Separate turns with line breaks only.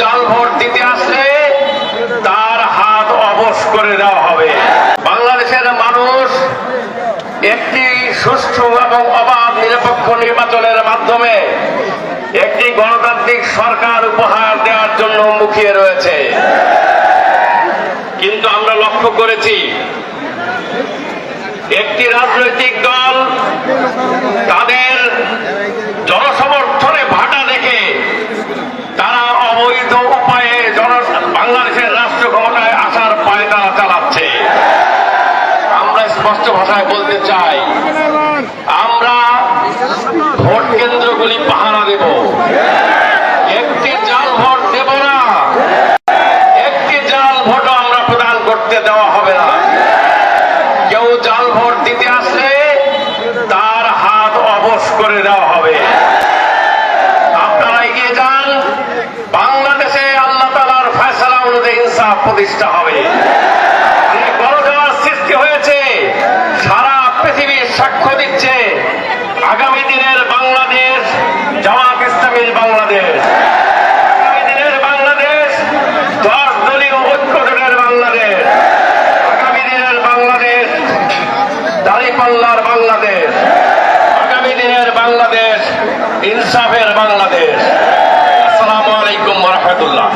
জাল ভোট দিতে আসলে তার হাত অবশ করে দেওয়া হবে। বাংলাদেশের মানুষ একটি সুষ্ঠু এবং অবাধ নিরপেক্ষ নির্বাচনের মাধ্যমে একটি গণতান্ত্রিক সরকার উপহার দেওয়ার জন্য মুখিয়ে রয়েছে। কিন্তু আমরা লক্ষ্য করেছি, একটি রাজনৈতিক দল তাদের স্পষ্ট ভাষায় বলতে চাই, আমরা ভোট কেন্দ্রগুলি পাহারা দেব। একটি জাল ভোট দেব না। একটি জাল ভোটও আমরা প্রদান করতে দেওয়া হবে না। কেউ জাল ভোট দিতে আসলে তার হাত অবশ করে দেওয়া হবে। আপনারা এগিয়ে যান। বাংলাদেশে আল্লাহ তালার ফয়সালা অনুযায়ী ইনসাফ প্রতিষ্ঠা হবে যে গণদেওয়ার সৃষ্টি হয়েছে সারা পৃথিবী সাক্ষ্য দিচ্ছে আগামী দিনের বাংলাদেশ জামাত ইসলামীর বাংলাদেশ আগামী দিনের বাংলাদেশ দশ দলীয় ঐক্যজোটের বাংলাদেশ আগামী দিনের বাংলাদেশ দাঁড়িপাল্লার বাংলাদেশ। আগামী দিনের বাংলাদেশ ইনসাফের বাংলাদেশ। আসসালামু আলাইকুম রহমতুল্লাহ।